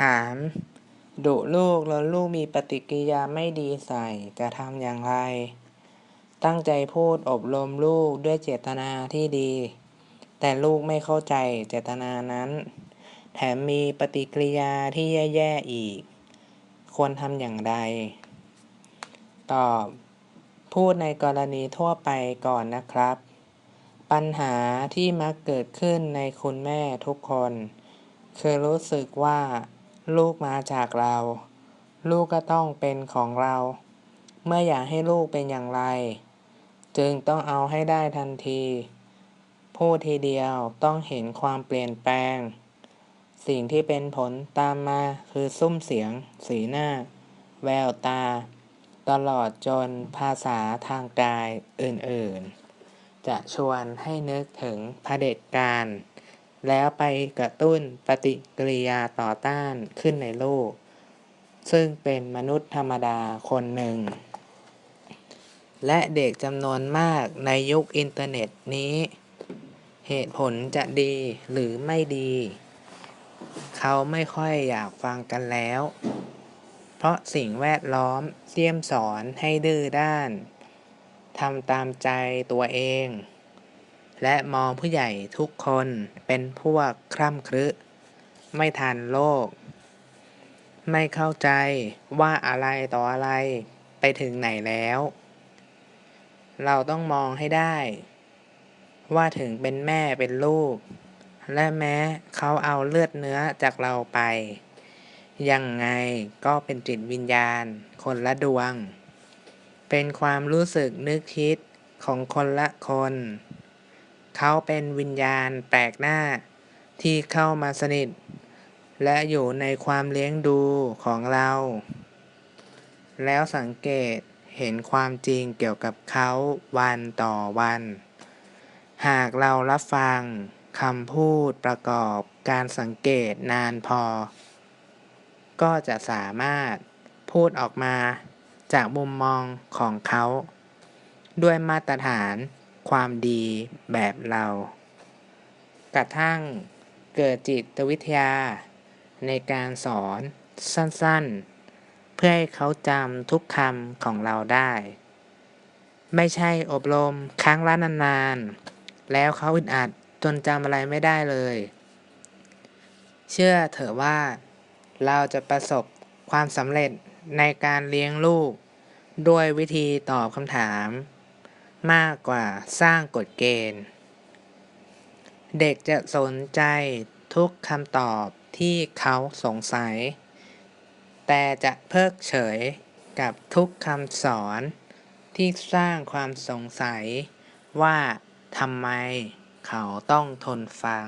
ถาม ดุลูกแล้วลูกมีปฏิกิริยาไม่ดีใส่จะทำอย่างไร ตั้งใจพูดอบรมลูกด้วยเจตนาที่ดี แต่ลูกไม่เข้าใจเจตนานั้น แถมมีปฏิกิริยาที่แย่ๆอีก ควรทำอย่างไร ตอบ พูดในกรณีทั่วไปก่อนนะครับ ปัญหาที่มักเกิดขึ้นในคุณแม่ทุกคนคือรู้สึกว่า ลูกมาจากเรา ลูกก็ต้องเป็นของเรา เมื่ออยากให้ลูกเป็นอย่างไร จึงต้องเอาให้ได้ทันที พูดทีเดียวต้องเห็นความเปลี่ยนแปลง สิ่งที่เป็นผลตามมาคือซุ้มเสียง สีหน้า แววตา ตลอดจนภาษาทางกายอื่นๆ จะชวนให้นึกถึงเผด็จการ แล้วไปกระตุ้นปฏิกิริยาต่อต้านขึ้นในโลก ซึ่งเป็นมนุษย์ธรรมดาคนหนึ่ง และเด็กจำนวนมากในยุคอินเทอร์เน็ตนี้ เหตุผลจะดีหรือไม่ดี เขาไม่ค่อยอยากฟังกันแล้ว เพราะสิ่งแวดล้อมเสี้ยมสอนให้ดื้อด้านทำตามใจตัวเอง และมองผู้ใหญ่ทุกคนเป็นพวกคร่ำครึ ไม่ทันโลก ไม่เข้าใจว่าอะไรต่ออะไรไปถึงไหนแล้ว เราต้องมองให้ได้ ว่าถึงเป็นแม่เป็นลูก และแม้เขาเอาเลือดเนื้อจากเราไป ยังไงก็เป็นจิตวิญญาณ คนละดวง เป็นความรู้สึกนึกคิดของคนละคน เขาเป็นวิญญาณแปลกหน้า ที่เข้ามาสนิท และอยู่ในความเลี้ยงดูของเรา แล้วสังเกตเห็นความจริงเกี่ยวกับเขาวันต่อวัน หากเรารับฟังคำพูดประกอบการสังเกตนานพอ ก็จะสามารถพูดออกมาจากมุมมองของเขา ด้วยมาตรฐาน ความดีแบบเรา กระทั่งเกิดจิตวิทยา ในการสอนสั้นๆ เพื่อให้เขาจำทุกคำของเราได้ ไม่ใช่อบรมครั้งละนานๆ แล้วเขาอึดอัดจนจำอะไรไม่ได้เลย เชื่อเถอะว่าเราจะประสบความสำเร็จในการเลี้ยงลูก ด้วยวิธีตอบคำถาม มากกว่าสร้างกฎเกณฑ์ เด็กจะสนใจทุกคำตอบที่เขาสงสัย แต่จะเพิกเฉยกับทุกคำสอนที่สร้างความสงสัยว่าทำไมเขาต้องทนฟัง